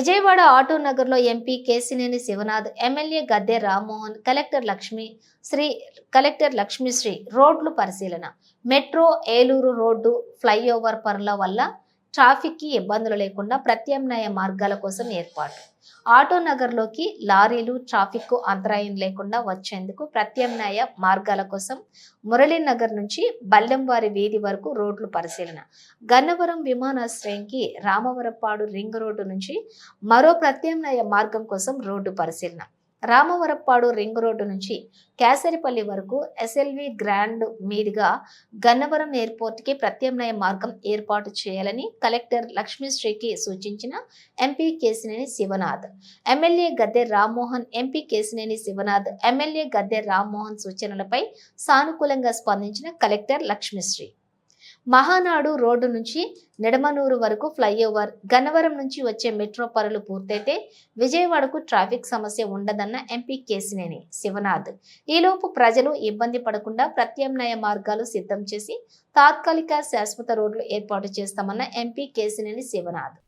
Vijayawada auto నగర్లో MP Kesineni Sivanath MLA Gadde Rammohan collector Lakshmi Shri collector Lakshmishri రోడ్లు పరిశీలన. Metro Eluru road flyover పనుల వల్ల ట్రాఫిక్కి ఇబ్బందులు లేకుండా ప్రత్యామ్నాయ మార్గాల కోసం ఏర్పాటు. ఆటో నగర్లోకి లారీలు ట్రాఫిక్కు అంతరాయం లేకుండా వచ్చేందుకు ప్రత్యామ్నాయ మార్గాల కోసం మురళీనగర్ నుంచి బల్లెంవారి వీధి వరకు రోడ్లు పరిశీలన. గన్నవరం విమానాశ్రయంకి రామవరపాడు రింగ్ రోడ్డు నుంచి మరో ప్రత్యామ్నాయ మార్గం కోసం రోడ్డు పరిశీలన. రామవరప్పాడు రింగ్ రోడ్డు నుంచి కేసరిపల్లి వరకు ఎస్ఎల్వి గ్రాండ్ మీదుగా గన్నవరం ఎయిర్పోర్ట్కి ప్రత్యామ్నాయ మార్గం ఏర్పాటు చేయాలని కలెక్టర్ లక్ష్మీశ్రీకి సూచించిన MP Kesineni Sivanath. MLA Gadde Rammohan MP Kesineni Sivanath MLA Gadde Rammohan సూచనలపై సానుకూలంగా స్పందించిన కలెక్టర్ లక్ష్మీశ్రీ. మహానాడు రోడ్డు నుంచి నిడమనూరు వరకు ఫ్లైఓవర్ గన్నవరం నుంచి వచ్చే మెట్రో పనులు పూర్తయితే విజయవాడకు ట్రాఫిక్ సమస్య ఉండదన్న ఎంపీ కేసినేని శివనాథ్. ఈలోపు ప్రజలు ఇబ్బంది పడకుండా ప్రత్యామ్నాయ మార్గాలు సిద్ధం చేసి తాత్కాలిక శాశ్వత రోడ్లు ఏర్పాటు చేస్తామన్న MP Kesineni Sivanath.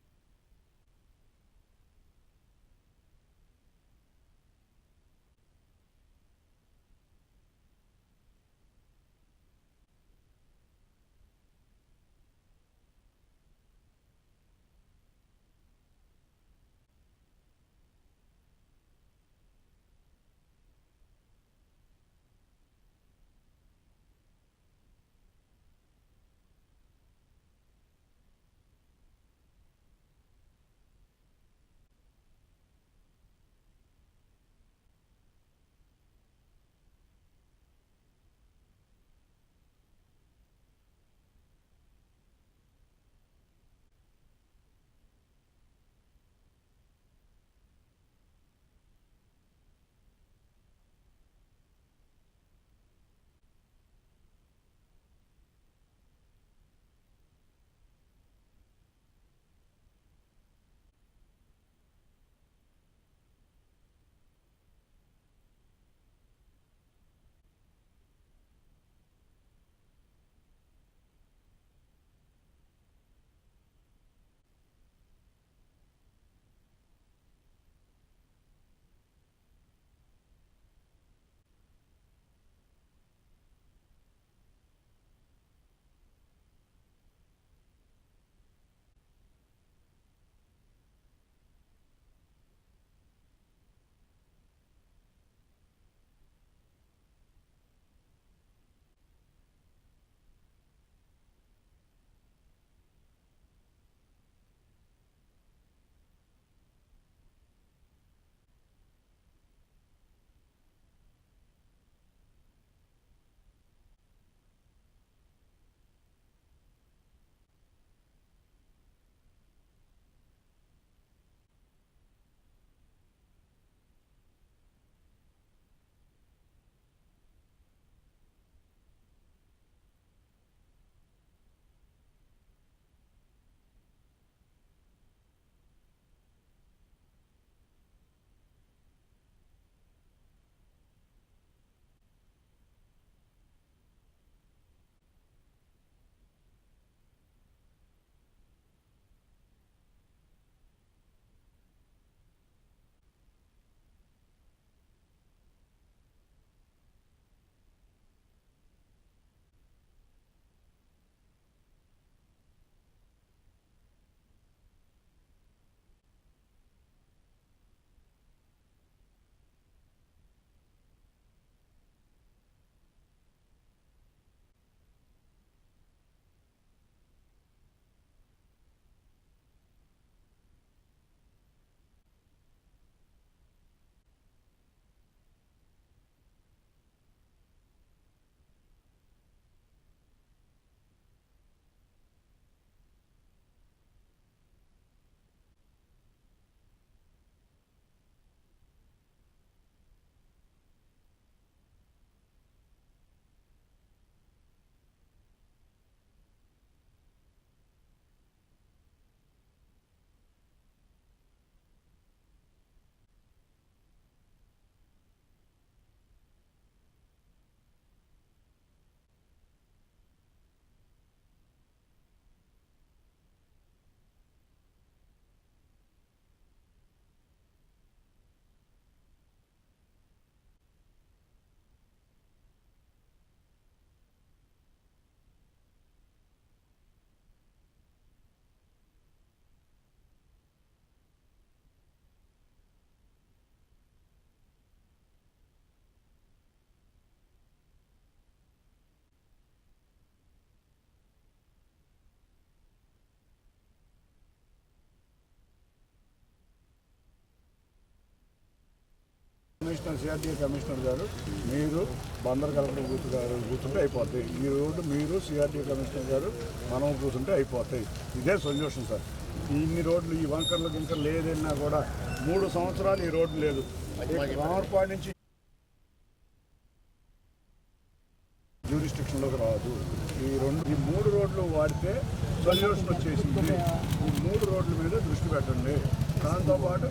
Commissioner CRDA commissioner గారు మీరు బందర్ కలెక్టర్ కూర్చు గారు కూర్చుంటే అయిపోతాయి. ఈ రోడ్డు మీరు సిఆర్డీఏ కమిషనర్ గారు మనం కూర్చుంటే అయిపోతాయి. ఇదే సొల్యూషన్ సార్. ఇన్ని రోడ్లు ఈ వంకర్లు గింకర్లు లేదన్నా కూడా మూడు సంవత్సరాలు ఈ రోడ్డు లేదు. రామర్పాడు నుంచి జ్యూరిస్టిక్షన్లోకి రాదు. ఈ రెండు ఈ మూడు రోడ్లు వాడితే సొల్యూషన్ వచ్చేసింది. ఈ మూడు రోడ్ల మీద దృష్టి పెట్టండి. దాంతోపాటు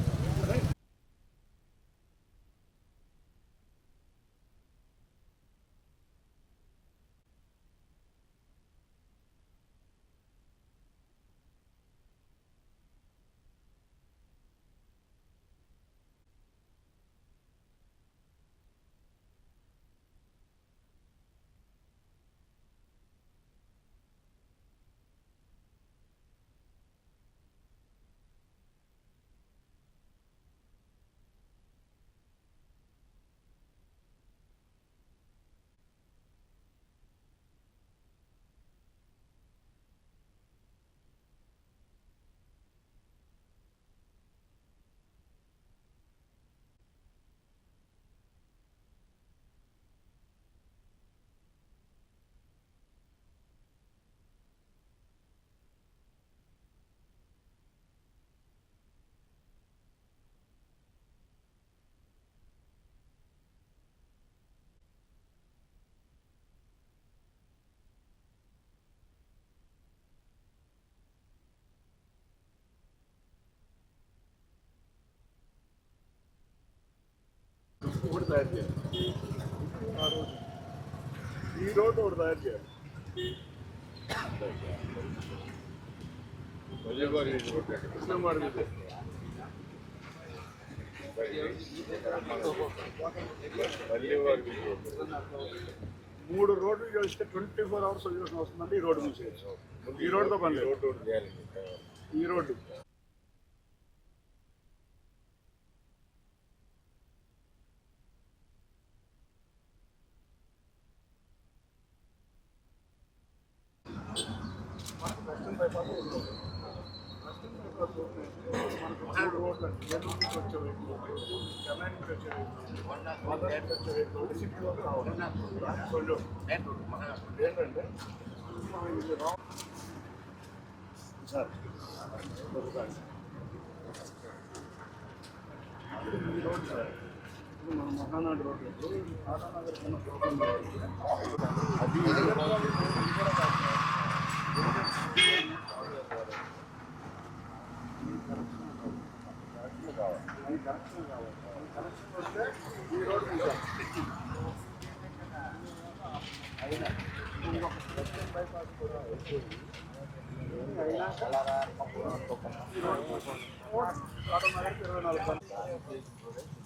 తయారు చేయాలి ఆ రోజు ఈ రోడ్డు ఒకటి తయారు చేయాలి కృష్ణమాడి మీద. మూడు రోడ్లు చేస్తే ట్వంటీ ఫోర్ అవర్స్ సొల్యూషన్ వస్తుందండి ఈ రోడ్డు మూసేయచ్చు ఈ రోడ్డుతో పని లేదు ఈ రోడ్డు వెస్టర్న్ బైపాస్ ఒకటి ఉంది. వెస్టర్న్ బైపాస్ ఒకటి ఉంది. మనకు మూడు రోడ్లు అండి. ఏలూరు నుంచి వచ్చే వెహికల్, చెన్నై నుంచి వచ్చే వెహికల్, మదర్ నుంచి వచ్చే వెహికల్, సిటీలోకి రావాలి. సొల్యూషన్. ఏంటంటే మనం ఇది రా- సార్ దొరుకుతాయి. ఈ రోడ్ సార్ ఇప్పుడు మన మహానాడు రోడ్ టాటానగర్ కన్నా పూర్వం రోడ్డు. అది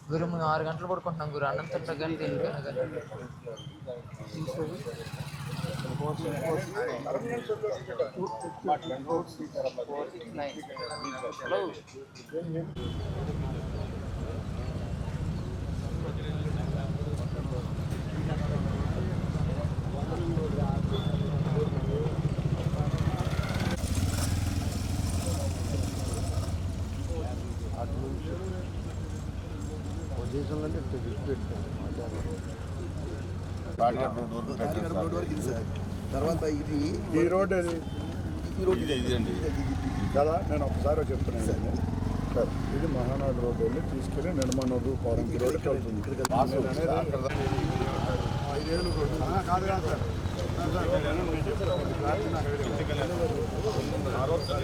గురు మేము ఆరు గంటలు పడుకుంటున్నాం గురు. అన్నం తింటా కానీ తింటాను కానీ పర్మనెంట్ తర్వాత ఇది ఈ రోడ్ ఏది ఈ రోడ్డు కదా నేను ఒకసారి చెప్తున్నాను సార్ ఇది మహానాడు రోడ్ వెళ్ళి తీసుకెళ్ళి నిర్మాణూరు పౌరంకి రోడ్కి వెళ్తుంది నేను అనేది ఐదేళ్ళు రోడ్డు. ఆ, కాదు కాదు సార్ సార్, నేను నాకు రోడ్ సార్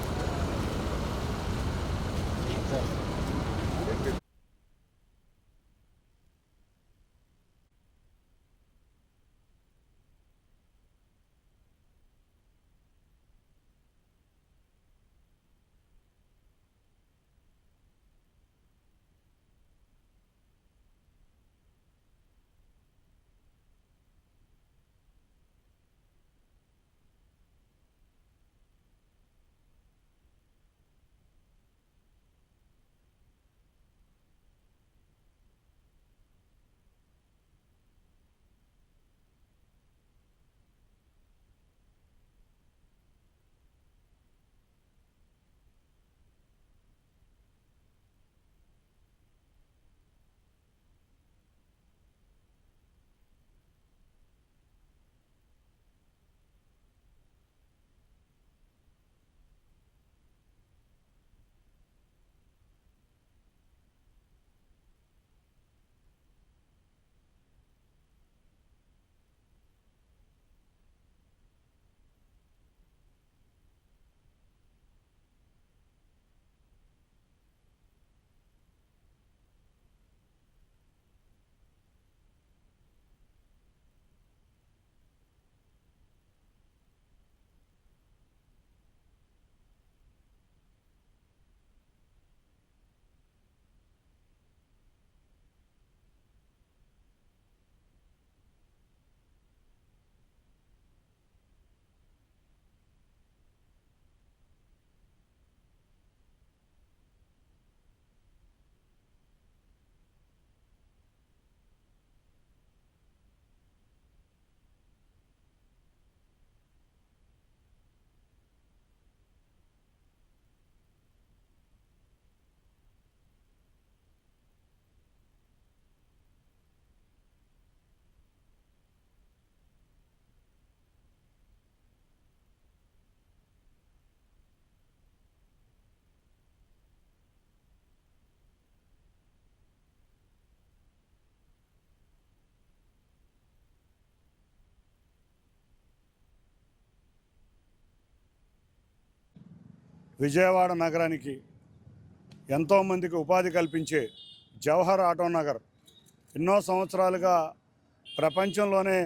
విజయవాడ నగరానికి ఎంతోమందికి ఉపాధి కల్పించే జవహర్ ఆటో నగర్ ఎన్నో సంవత్సరాలుగా ప్రపంచంలోనే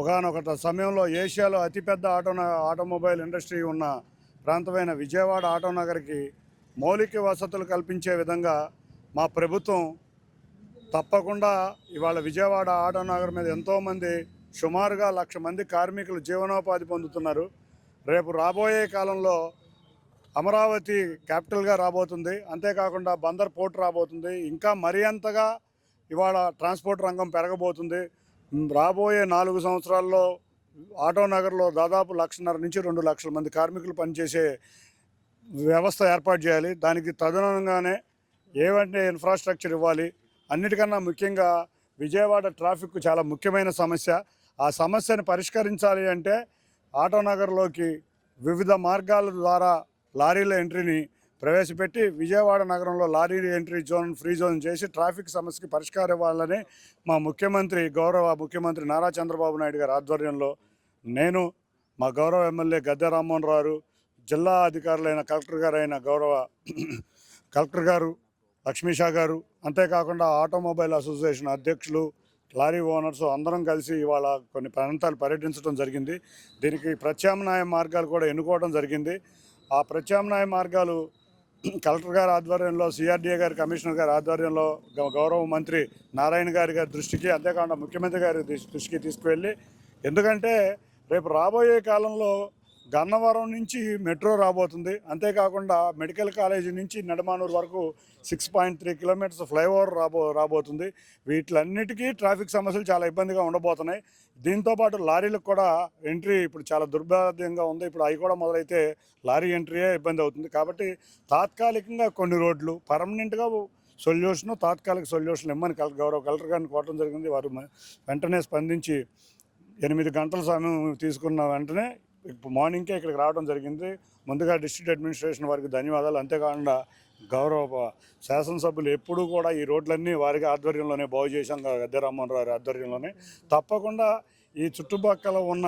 ఒకనొక సమయంలో ఏషియాలో అతిపెద్ద ఆటో ఆటోమొబైల్ ఇండస్ట్రీ ఉన్న ప్రాంతమైన విజయవాడ ఆటో నగర్కి మౌలిక వసతులు కల్పించే విధంగా మా ప్రభుత్వం తప్పకుండా ఇవాళ విజయవాడ ఆటో నగర్ మీద ఎంతోమంది సుమారుగా లక్ష మంది కార్మికులు జీవనోపాధి పొందుతున్నారు. రేపు రాబోయే కాలంలో అమరావతి క్యాపిటల్గా రాబోతుంది. అంతేకాకుండా బందర్ పోర్ట్ రాబోతుంది. ఇంకా మరి అంతగా ఇవాళ ట్రాన్స్పోర్ట్ రంగం పెరగబోతుంది. రాబోయే నాలుగు సంవత్సరాల్లో ఆటో నగర్లో దాదాపు లక్షన్నర నుంచి రెండు లక్షల మంది కార్మికులు పనిచేసే వ్యవస్థ ఏర్పాటు చేయాలి. దానికి తదనుగానే ఏవంటే ఇన్ఫ్రాస్ట్రక్చర్ ఇవ్వాలి. అన్నిటికన్నా ముఖ్యంగా విజయవాడ ట్రాఫిక్ చాలా ముఖ్యమైన సమస్య. ఆ సమస్యను పరిష్కరించాలి అంటే ఆటో నగర్లోకి వివిధ మార్గాల ద్వారా లారీల ఎంట్రీని ప్రవేశపెట్టి విజయవాడ నగరంలో lorry entry zone free zone చేసి ట్రాఫిక్ సమస్యకి పరిష్కారం ఇవ్వాలని మా ముఖ్యమంత్రి గౌరవ ముఖ్యమంత్రి నారా చంద్రబాబు నాయుడు గారి ఆధ్వర్యంలో నేను మా గౌరవ ఎమ్మెల్యే గద్దె రామ్మోహన్ రావు జిల్లా అధికారులైన కలెక్టర్ గారైన గౌరవ కలెక్టర్ గారు లక్ష్మీషా గారు అంతేకాకుండా ఆటోమొబైల్ అసోసియేషన్ అధ్యక్షులు లారీ ఓనర్స్ అందరం కలిసి ఇవాళ కొన్ని ప్రాంతాలు పర్యటించడం జరిగింది. దీనికి ప్రత్యామ్నాయ మార్గాలు కూడా ఎన్నుకోవడం జరిగింది. ఆ ప్రత్యామ్నాయ మార్గాలు కలెక్టర్ గారి ఆధ్వర్యంలో సిఆర్డీఏ గారి కమిషనర్ గారి ఆధ్వర్యంలో గౌరవ మంత్రి నారాయణ గారి గారి దృష్టికి అంతేకాకుండా ముఖ్యమంత్రి గారి దృష్టి- దృష్టికి తీసుకువెళ్ళి ఎందుకంటే రేపు రాబోయే కాలంలో గన్నవరం నుంచి మెట్రో రాబోతుంది. అంతేకాకుండా మెడికల్ కాలేజీ నుంచి నడమానూరు వరకు six point three kilometres flyover రాబో రాబోతుంది. వీటిలన్నిటికీ ట్రాఫిక్ సమస్యలు చాలా ఇబ్బందిగా ఉండబోతున్నాయి. దీంతోపాటు లారీలకు కూడా ఎంట్రీ ఇప్పుడు చాలా దుర్భాగ్యంగా ఉంది. ఇప్పుడు అవి కూడా మొదలైతే లారీ ఎంట్రీయే ఇబ్బంది అవుతుంది. కాబట్టి తాత్కాలికంగా కొన్ని రోడ్లు పర్మనెంట్గా సొల్యూషన్ తాత్కాలిక సొల్యూషన్ ఇమ్మని కల గౌరవ కలెక్టర్ గారిని కోరడం జరిగింది. వారు వెంటనే స్పందించి ఎనిమిది గంటల సమయం తీసుకున్న వెంటనే ఇప్పుడు మార్నింగ్కే ఇక్కడికి రావడం జరిగింది. ముందుగా డిస్ట్రిక్ట్ అడ్మినిస్ట్రేషన్ వారికి ధన్యవాదాలు. అంతేకాకుండా గౌరవ శాసనసభ్యులు ఎప్పుడూ కూడా ఈ రోడ్లన్నీ వారికి ఆధ్వర్యంలోనే బాగు చేశాం గద్దె రామ్మోహన్ రావు ఆధ్వర్యంలోనే. తప్పకుండా ఈ చుట్టుపక్కల ఉన్న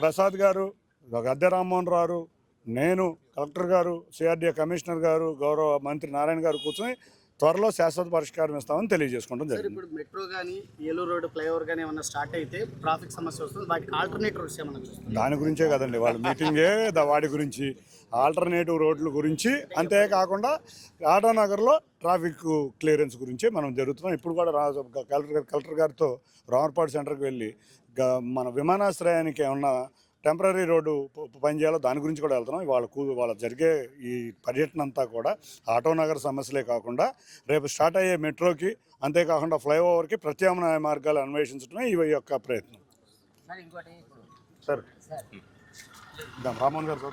ప్రసాద్ గారు గద్దె రామ్మోహన్ రావు నేను కలెక్టర్ గారు సిఆర్డీఏ కమిషనర్ గారు గౌరవ మంత్రి నారాయణ గారు కూర్చొని త్వరలో శాశ్వత పరిష్కారం ఇస్తామని తెలియజేసుకోవడం సార్ జరిగింది. ఇప్పుడు మెట్రో కానీ ఏలూరు రోడ్ ఫ్లైఓవర్ కానీ ఏమన్నా స్టార్ట్ అయితే ట్రాఫిక్ సమస్య వస్తుంది. వాటికి ఆల్టర్నేటివ్ రూట్స్ ఏమన్నా చూస్తారు దాని గురించే కదండి వాళ్ళ మీటింగే వాటి గురించి ఆల్టర్నేటివ్ రోడ్ల గురించి. అంతేకాకుండా ఆటో నగర్లో ట్రాఫిక్ క్లియరెన్స్ గురించి మనం జరుగుతున్నాం. ఇప్పుడు కూడా కలెక్టర్ గారు కలెక్టర్ గారితో రామర్పాడు సెంటర్కి వెళ్ళి మన విమానాశ్రయానికి ఏమన్నా టెంపరీ రోడ్డు ప- పని చేయాలో దాని గురించి కూడా వెళ్తున్నాం. వాళ్ళ కూ వాళ్ళ జరిగే ఈ పర్యటన అంతా కూడా ఆటో నగర్ సమస్యలే కాకుండా రేపు స్టార్ట్ అయ్యే మెట్రోకి అంతేకాకుండా ఫ్లైఓవర్కి ప్రత్యామ్నాయ మార్గాలు అన్వేషించడమే ఈ యొక్క ప్రయత్నం. సార్ రామోహన్ గారు